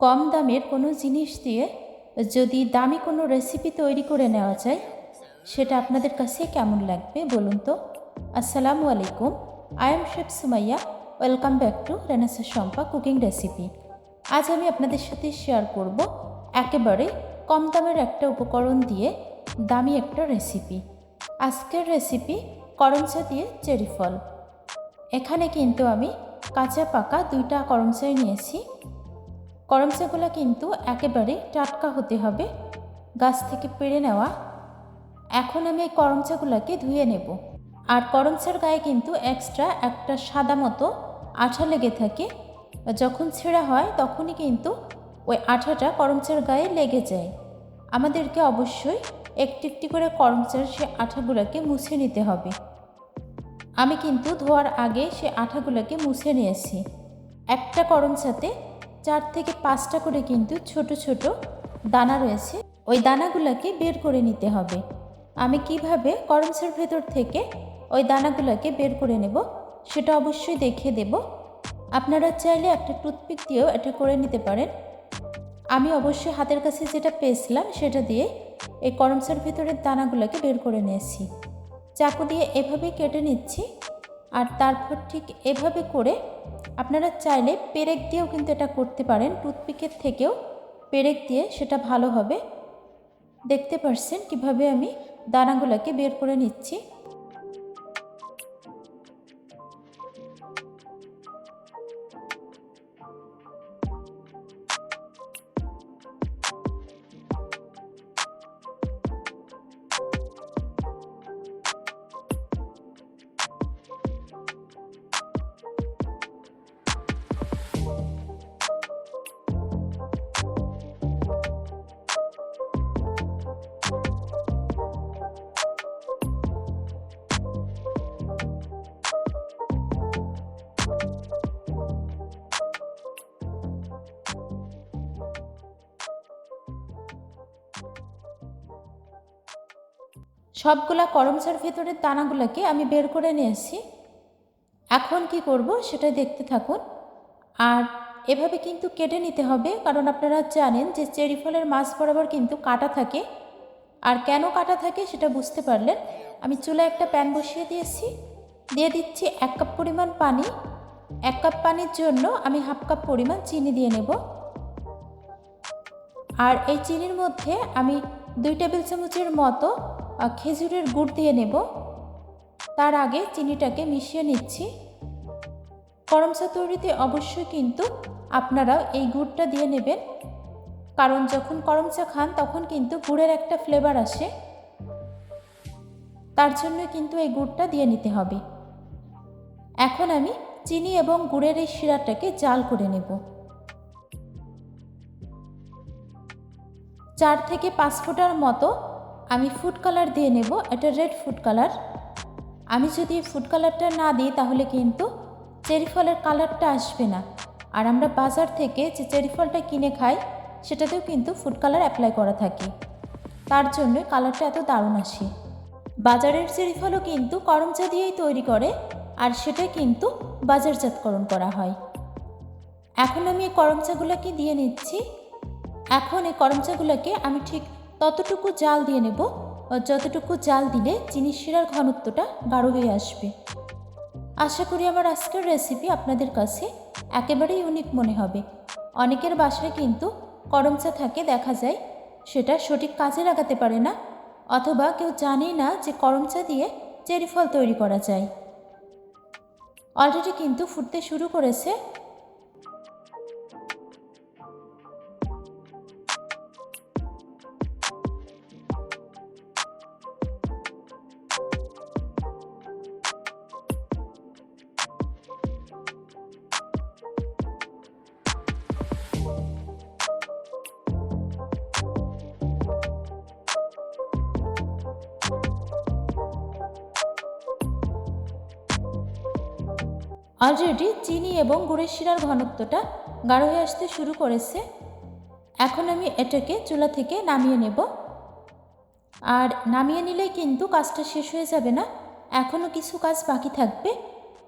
কম দামের কোনো জিনিস দিয়ে যদি দামি কোনো রেসিপি তৈরি করে নেওয়া যায়, সেটা আপনাদের কাছে কেমন লাগবে বলুন তো? আসসালামু আলাইকুম I am chef Sumaiya welcome back to রেনাসা Shampa cooking recipe আজ আমি আপনাদের সাথে শেয়ার করব একেবারে কম দামের একটা উপকরণ দিয়ে দামি একটা রেসিপি আজকের রেসিপি করমচা দিয়ে চেরি ফল। এখানে কিন্তু আমি কাঁচা পাকা দুইটা করমচাই নিয়েছি। করমচাগুলো কিন্তু একেবারে টাটকা হতে হবে। গাছ থেকে পেড়ে নেওয়া। এখন আমি এই করমচাগুলোকে ধুয়ে নেব। আর করমচার গায়ে কিন্তু এক্সট্রা একটা সাদা মতো আঠা লেগে থাকে। যখন ছেঁড়া হয়, তখনই কিন্তু ওই আঠাটা করমচার গায়ে লেগে যায়। আমাদেরকে অবশ্যই একটি একটি করে করমচার সে আঠাগুলোকে মুছে নিতে হবে। আমি কিন্তু ধোয়ার আগে সে আঠাগুলোকে মুছে নিয়েছি। একটা করমচাতে চার থেকে পাঁচটা করে কিন্তু ছোট ছোট দানা রয়েছে। ওই দানাগুলোকে বের করে নিতে হবে। আমি কীভাবে করমসের ভেতর থেকে ওই দানাগুলোকে বের করে নেব সেটা অবশ্যই দেখিয়ে দেব। আপনারা চাইলে একটা টুথপিক দিয়েও এটা করে নিতে পারেন। আমি অবশ্যই হাতের কাছে যেটা পেয়েছিলাম সেটা দিয়ে এই করমচার ভেতরের দানাগুলোকে বের করে নিয়েছি। চাকু দিয়ে এভাবে কেটে নিচ্ছি। আর তারপর ঠিক এভাবে করে আপনারা চাইলে পেরেক দিয়েও কিন্তু এটা করতে পারেন। টুথপিকের থেকেও পেরেক দিয়ে সেটা ভালো হবে। দেখতে পারছেন কীভাবে আমি দানাগুলোকে বের করে নিচ্ছি। সবগুলা করমচার ভেতরের দানাগুলোকে আমি বের করে নিয়েছি এখন কি করব সেটা দেখতে থাকুন। আর এভাবে কিন্তু কেটে নিতে হবে, কারণ আপনারা জানেন যে চেরি ফলের মাছ বরাবর কিন্তু কাটা থাকে। আর কেন কাটা থাকে সেটা বুঝতে পারলেন। আমি চুলায় একটা প্যান বসিয়ে দিয়েছি। দিয়ে দিচ্ছি এক কাপ পরিমাণ পানি। এক কাপ পানির জন্য আমি হাফ কাপ পরিমাণ চিনি দিয়ে নেব। আর এই চিনির মধ্যে আমি দুই টেবিল চামচের মতো খেজুরের গুড় দিয়ে নেব। তার আগে চিনিটাকে মিশিয়ে নিচ্ছি। গরম চা তৈরিতে অবশ্যই কিন্তু আপনারা এই গুড়টা দিয়ে নেবেন। কারণ যখন গরম চা খান, তখন কিন্তু গুড়ের একটা ফ্লেভার আসে। তার জন্য কিন্তু এই গুড়টা দিয়ে নিতে হবে। এখন আমি চিনি এবং গুড়ের এই শিরাটাকে জাল করে নেব। চার থেকে পাঁচ ফুটার মতো আমি ফুড কালার দিয়ে নেব, এটা রেড ফুড কালার আমি যদি ফুড কালারটা না দিই, তাহলে কিন্তু চেরি ফলের কালারটা আসবে না। আর আমরা বাজার থেকে যে চেরি ফলটা কিনে খাই, সেটাতেও কিন্তু ফুড কালার অ্যাপ্লাই করা থাকে। তার জন্য কালারটা এত দারুণ আসে। বাজারের চেরি ফলও কিন্তু করমচা দিয়েই তৈরি করে, আর সেটা কিন্তু বাজারজাতকরণ করা হয়। এখন আমি এই করমচাগুলোকে দিয়ে নিচ্ছি। এখন এই করমচাগুলোকে আমি ঠিক ততটুকু জাল দিয়ে নেব যতটুকু জাল দিলে চিনি শিরার ঘনত্বটা গাঢ় হয়ে আসবে। আশা করি আমার আজকের রেসিপি আপনাদের কাছে একেবারেই ইউনিক মনে হবে। অনেকের বাসায় কিন্তু করমচা থাকে দেখা যায়, সেটা সঠিক কাজে লাগাতে পারে না, অথবা কেউ জানেই না যে করমচা দিয়ে চেরি ফল তৈরি করা যায়। অলরেডি কিন্তু ফুটতে শুরু করেছে অলরেডি চিনি এবং গুড়ের শিরার ঘনত্বটা গাঢ় হয়ে আসতে শুরু করেছে। এখন আমি এটাকে চুলা থেকে নামিয়ে নেব। আর নামিয়ে নিলে কিন্তু কাজটা শেষ হয়ে যাবে না। এখনও কিছু কাজ বাকি থাকবে।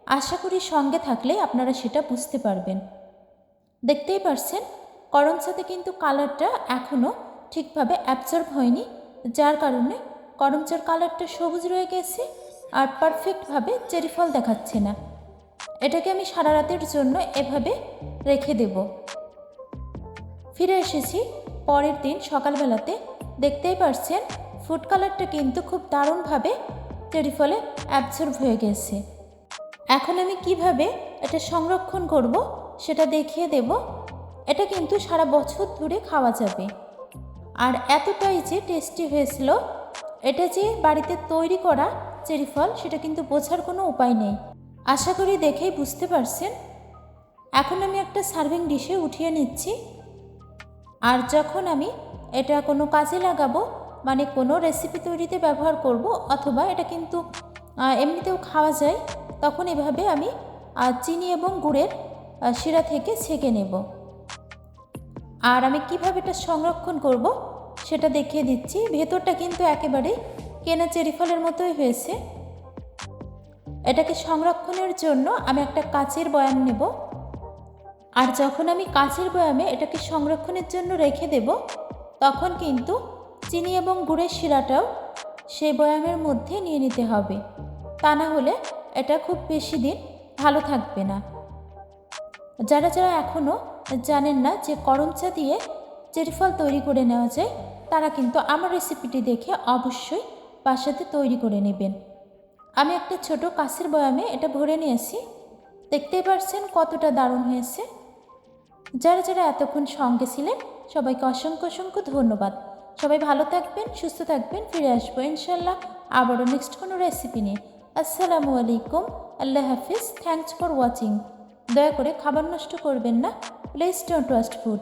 আশা করি সঙ্গে থাকলে আপনারা সেটা বুঝতে পারবেন। দেখতেই পারছেন করম চাতে কিন্তু কালারটা এখনও ঠিকভাবে অ্যাবজর্ব হয়নি, যার কারণে করমচার কালারটা সবুজ রয়ে গেছে আর পারফেক্টভাবে চেরিফল দেখাচ্ছে না। এটাকে আমি সারা রাতের জন্য এভাবে রেখে দেব। ফিরে এসেছি, পরের দিন সকালবেলাতে। দেখতেই পারছেন ফুড কালারটা কিন্তু খুব দারুণভাবে চেরি ফলে অ্যাবজর্ব হয়ে গেছে। এখন আমি কীভাবে এটা সংরক্ষণ করব সেটা দেখিয়ে দেব। এটা কিন্তু সারা বছর ধরে খাওয়া যাবে। আর এতটাই যে টেস্টি হয়েছিল, এটা যে বাড়িতে তৈরি করা চেরি ফল, সেটা কিন্তু বোঝার কোনো উপায় নেই। আশা করি দেখেই বুঝতে পারছেন। এখন আমি একটা সার্ভিং ডিশে উঠিয়ে নিচ্ছি। আর যখন আমি এটা কোনো কাজে লাগাবো মানে কোনো রেসিপি তৈরিতে ব্যবহার করব, অথবা এটা কিন্তু এমনিতেও খাওয়া যায়, তখন এভাবে আমি চিনি এবং গুড়ের শিরা থেকে ছেঁকে নেব। আর আমি কীভাবে এটা সংরক্ষণ করব, সেটা দেখিয়ে দিচ্ছি। ভেতরটা কিন্তু একেবারেই কেনা চেরি ফলের মতোই হয়েছে। এটাকে সংরক্ষণের জন্য আমি একটা কাচের বয়াম নেব। আর যখন আমি কাচের বয়ামে এটাকে সংরক্ষণের জন্য রেখে দেব, তখন কিন্তু চিনি এবং গুড়ের শিরাটাও সেই বয়ামের মধ্যে নিয়ে নিতে হবে। তা না হলে এটা খুব বেশি দিন ভালো থাকবে না। যারা যারা এখনও জানেন না যে করমচা দিয়ে চেরি ফল তৈরি করে নেওয়া যায়, তারা কিন্তু আমার রেসিপিটি দেখে অবশ্যই বাসাতে তৈরি করে নেবেন। আমি একটা ছোট কাছের বয়ামে এটা ভরে নিয়েছি। দেখতেই পারছেন কতটা দারুণ হয়েছে। যারা যারা এতক্ষণ সঙ্গে ছিলেন, সবাইকে অসংখ্য অসংখ্য ধন্যবাদ। সবাই ভালো থাকবেন, সুস্থ থাকবেন, ফিরে আসব ইনশাল্লাহ আবারও নেক্সট কোনো রেসিপি নিয়ে। আসসালামু আলাইকুম, আল্লাহ হাফিজ থ্যাংকস ফর ওয়াচিং দয়া করে খাবার নষ্ট করবেন না। Please don't waste food